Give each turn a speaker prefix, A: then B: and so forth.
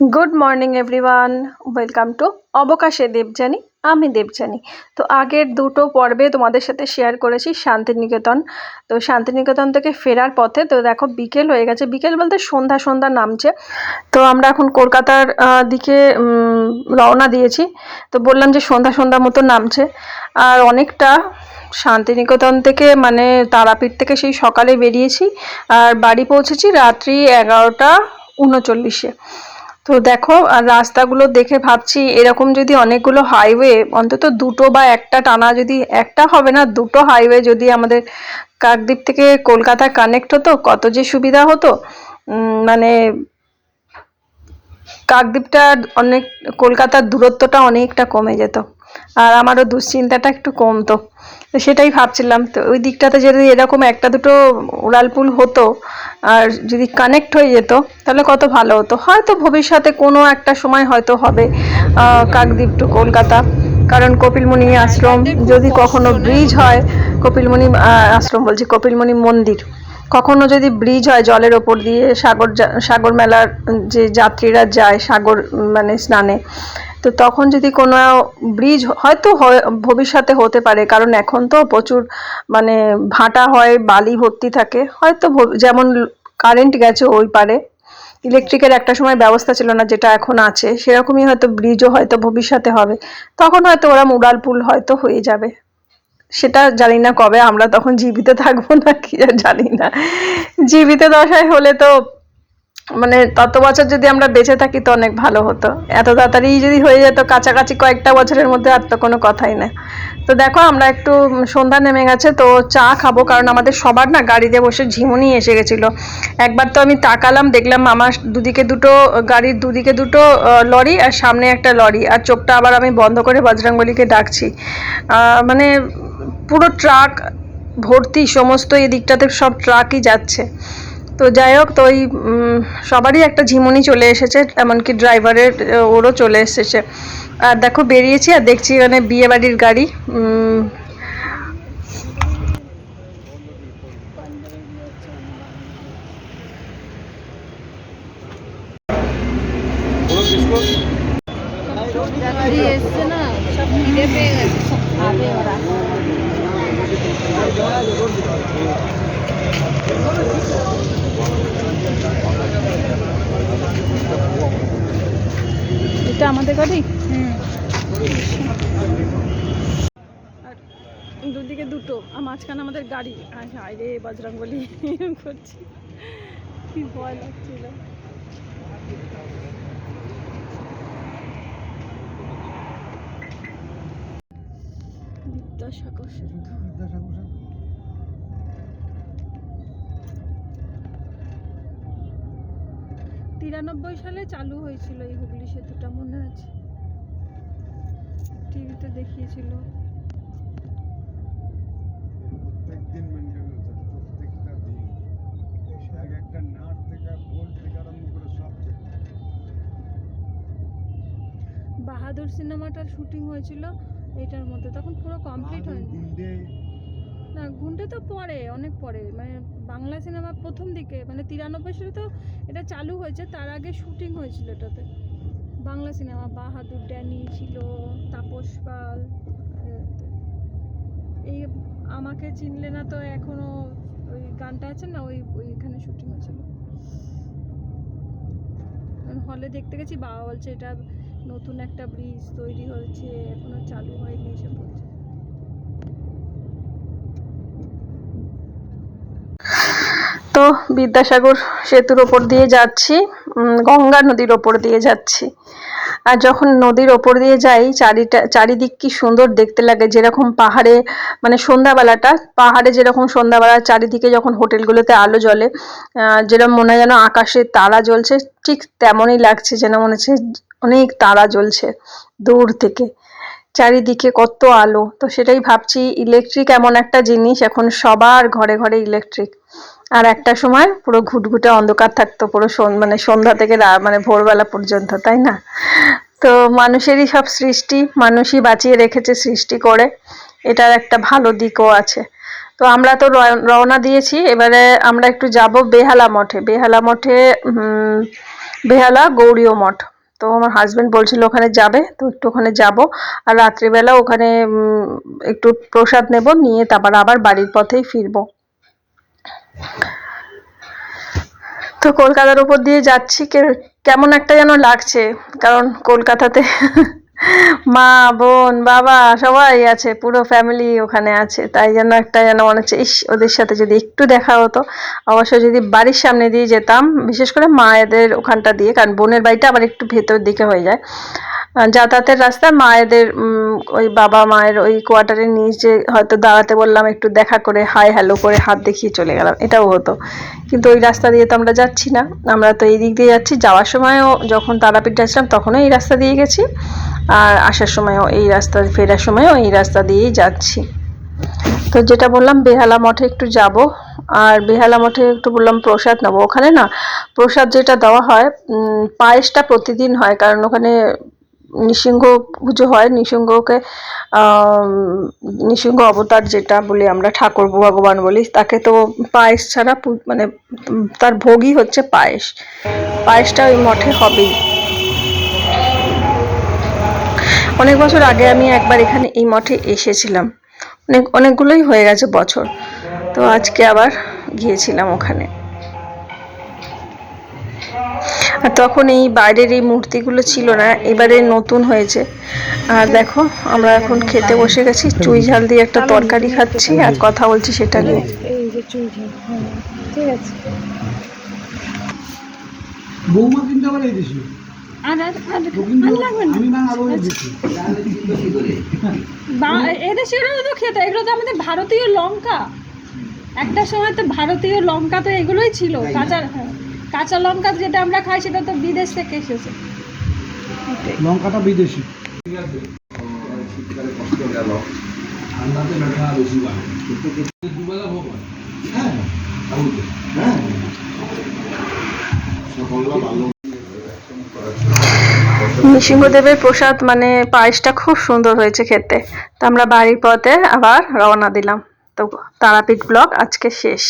A: Good morning everyone welcome to অবকাশে Debjani আমি দেবজানি তো আগের দুটো পর্বে তোমাদের সাথে শেয়ার করেছি, শান্তিনিকেতন। তো শান্তিনিকেতন থেকে ফেরার পথে, তো দেখো বিকেল হয়ে গেছে। বিকেল বলতে সন্ধ্যা সন্ধ্যা নামছে। তো আমরা এখন কলকাতার দিকে রওনা দিয়েছি। তো বললাম যে সন্ধ্যা সন্ধ্যা মতো নামছে। আর অনেকটা শান্তিনিকেতন থেকে মানে তারাপীঠ থেকে সেই সকালে বেরিয়েছি। আর বাড়ি পৌঁছেছি রাত্রি এগারোটা উনচল্লিশে। তো দেখো, আর রাস্তাগুলো দেখে ভাবছি, এরকম যদি অনেকগুলো হাইওয়ে অন্তত দুটো বা একটা টানা যদি, একটা হবে না, দুটো হাইওয়ে যদি আমাদের কাকদ্বীপ থেকে কলকাতা কানেক্ট হতো, কত যে সুবিধা হতো। মানে কাকদ্বীপটা অনেক, কলকাতার দূরত্বটা অনেকটা কমে যেত। আর আমারও দুশ্চিন্তাটা একটু কমতো তো। সেটাই ভাবছিলাম। তো ওই দিকটাতে যদি এরকম একটা দুটো উড়ালপুল হতো আর যদি কানেক্ট হয়ে যেত তাহলে কত ভালো হতো। হয়তো ভবিষ্যতে কোনো একটা সময় হয়তো হবে কাকদ্বীপ টু কলকাতা। কারণ কপিলমুনি আশ্রম যদি কখনো ব্রিজ হয় কপিলমুনি আশ্রম বলছি কপিলমুনি মন্দির। কখনো যদি ব্রিজ হয় জলের ওপর দিয়ে সাগর সাগর মেলার যে যাত্রীরা যায় সাগর মানে স্নানে তো তখন যদি কোনো ব্রিজ হয়তো হয়- ভবিষ্যতে হতে পারে, কারণ এখন তো প্রচুর মানে ভাটা হয়, বালি ভর্তি থাকে, হয়তো যেমন কারেন্ট গেছে ওই পারে। ইলেকট্রিকের একটা সময় ব্যবস্থা ছিল না, যেটা এখন আছে, সেরকমই হয়তো ব্রিজও হয়তো ভবিষ্যতে হবে। তখন হয়তো ওরা উড়ালপুল হয়তো হয়ে যাবে। সেটা জানি না কবে, আমরা তখন জীবিত থাকব না কি জানি না। জীবিত দশায় হলে তো মানে তত বছর যদি আমরা বেঁচে থাকি তো অনেক ভালো হতো। এত তাড়াতাড়ি যদি হয়ে যেত, কাছাকাছি কয়েকটা বছরের মধ্যে আর তো কোনো কথাই না। তো দেখো, আমরা একটু সন্ধ্যা নেমে গেছে, তো চা খাব, কারণ আমাদের সবার না গাড়িতে বসে ঝিমুনি এসে গেছিল। একবার তো আমি তাকালাম, দেখলাম আমার দুদিকে দুটো, গাড়ির দুদিকে দুটো লরি আর সামনে একটা লরি, আর চোখটা আবার আমি বন্ধ করে বজরংবলীকে ডাকছি। মানে পুরো ট্রাক ভর্তি, সমস্ত এদিকটাতে সব ট্রাকই যাচ্ছে। তো যাই হোক তো ওই সবারই একটা ঝিমুনি চলে এসেছে এমনকি ড্রাইভারের ওরও চলে এসেছে। আর দেখো বেরিয়েছি আর দেখছি এখানে বিয়ে বাড়ির গাড়ি উম,
B: দিয়ে
A: এটা আমাদের গাড়ি
B: হুম।
A: দুদিকে দুটো আর মাঝখানে আমাদের গাড়ি। হায় রে বজরংবলী করছি। কি ভয় লাগছিল। বিদ্যাসাগর সেতু। তিরানব্বই সালে চালু হয়েছিল এই হুগলি সেতুটা মনে আছে? টিভিতে দেখিয়েছিল।
C: প্রত্যেকদিন মেনটেন্যান্স আছে প্রত্যেকটা দিন। এক একটা নাট থেকে বোল্ট থেকে আরম্ভ করে সব
A: বাহাদুর সিনেমাটার শুটিং হয়েছিল এটার মধ্যে তখন পুরো কমপ্লিট হয়নি। না ঘুমটে তো পরে অনেক পরে। মানে বাংলা সিনেমা প্রথম দিকে মানে তিরানব্বই সালে তো এটা চালু হয়েছে, তার আগে শুটিং হয়েছিল এটাতে। বাংলা সিনেমা, বাহাদুর, ড্যানি ছিল তাপস পাল, এই আমাকে চিনলে না তো এখনও ওই গানটা আছে না, ওই, ওইখানে শুটিং হয়েছিল। হলে দেখতে গেছি, বাবা বলছে এটা নতুন একটা ব্রিজ তৈরি হয়েছে, এখনও চালু হয়নি, এসে বলছে তো বিদ্যাসাগর সেতুর ওপর দিয়ে যাচ্ছি গঙ্গা নদীর ওপর দিয়ে যাচ্ছি। আর যখন নদীর ওপর দিয়ে যাই, চারিটা, চারিদিক কি সুন্দর দেখতে লাগে। যেরকম পাহাড়ে মানে সন্ধ্যাবেলাটা, পাহাড়ে যেরকম সন্ধ্যাবেলা চারিদিকে যখন হোটেলগুলোতে আলো জ্বলে যেরকম মনে হয় যেন আকাশে তারা জ্বলছে, ঠিক তেমনই লাগছে যেন মনে হচ্ছে অনেক তারা জ্বলছে দূর থেকে। চারিদিকে কত আলো। তো সেটাই ভাবছি ইলেকট্রিক এমন একটা জিনিস, এখন সবার ঘরে ঘরে ইলেকট্রিক আর একটা সময় পুরো ঘুটঘুটে অন্ধকার থাকতো, পুরো মানে সন্ধ্যা থেকে মানে ভোরবেলা পর্যন্ত, তাই না? তো মানুষেরই সব সৃষ্টি, মানুষই বাঁচিয়ে রেখেছে সৃষ্টি করে। এটার একটা ভালো দিকও আছে। তো আমরা তো রওনা দিয়েছি, এবারে আমরা একটু যাব বেহালা মঠে। বেহালা মঠে বেহালা গৌরীয় মঠ। তো আমার হাজব্যান্ড বলছিল ওখানে যাবে, তো একটু ওখানে যাব। আর রাত্রিবেলা ওখানে একটু প্রসাদ নেব, নিয়ে তারপর আবার বাড়ির পথেই ফিরবো। তো কলকাতার উপর দিয়ে যাচ্ছি কেমন একটা যেন লাগছে, কারণ কলকাতাতে মা, বোন, বাবা, সবাই আছে, পুরো ফ্যামিলি ওখানে আছে। তাই যেন একটা যেন মনে হচ্ছে, ইস, ওদের সাথে যদি একটু দেখা হতো, অবশ্য যদি বাড়ির সামনে দিয়ে যেতাম, বিশেষ করে মায়েদের ওখানটা দিয়ে, কারণ বোনের বাড়িটা আবার একটু ভেতর দিকে হয়ে যায়। যাতায়াতের রাস্তায় মায়েদের ওই বাবা মায়ের ওই কোয়ার্টারের নিচে হয়তো দাঁড়াতে বললাম, একটু দেখা করে হাই হ্যালো করে হাত দেখিয়ে চলে গেলাম, এটাও হতো। কিন্তু ওই রাস্তা দিয়ে তো আমরা যাচ্ছি না। আমরা তো এই দিক দিয়ে যাচ্ছি, যাওয়ার সময়ও যখন তারাপীঠ যাচ্ছিলাম তখনও এই রাস্তা দিয়ে গেছি। আর আসার সময়ও এই রাস্তা, ফেরার সময়ও এই রাস্তা দিয়েই যাচ্ছি। তো যেটা বললাম, বেহালা মঠে একটু যাব। আর বেহালা মঠে একটু বললাম, প্রসাদ নেব। ওখানে না, প্রসাদ যেটা দেওয়া হয় পায়েসটা প্রতিদিন হয়। কারণ ওখানে নৃসিংহ পুজো হয়। নৃসিংহকে নৃসিংহ অবতার যেটা বলি আমরা, ঠাকুর ভগবান বলি, তাকে তো পায়েস ছাড়া মানে তার ভোগই হচ্ছে পায়েস। পায়েসটা ওই মঠে হবেই। অনেক বছর আগে আমি একবার এখানে এই মঠে এসেছিলাম। অনেক, অনেকগুলোই হয়ে গেছে বছর। তো আজকে আবার গিয়েছিলাম ওখানে। আর তখন এই বাইরের এই মূর্তিগুলো ছিল না, এবারে নতুন হয়েছে। আর দেখো, আমরা এখন খেতে বসে গেছি, চুই ঝাল দিয়ে একটা তরকারি খাচ্ছি আর কথা বলছি সেটা নিয়ে।
B: ঠিক আছে
C: বৌমা কিন্তু আবার এই
B: আর আর লাগবে না। তো খেতে এগুলো তো আমাদের ভারতীয় লঙ্কা। একটা সময় তো ভারতীয় লঙ্কা তো এগুলোই ছিল। কাঁচা হ্যাঁ কাঁচা লঙ্কা যেটা আমরা খাই সেটা তো বিদেশ থেকে এসেছে।
C: লঙ্কাটা বিদেশি।
A: নৃসিংহদেবের প্রসাদ মানে পায়েসটা খুব সুন্দর হয়েছে খেতে। তো আমরা বাড়ির পথে আবার রওনা দিলাম। তো তারাপীঠ ব্লক আজকে শেষ।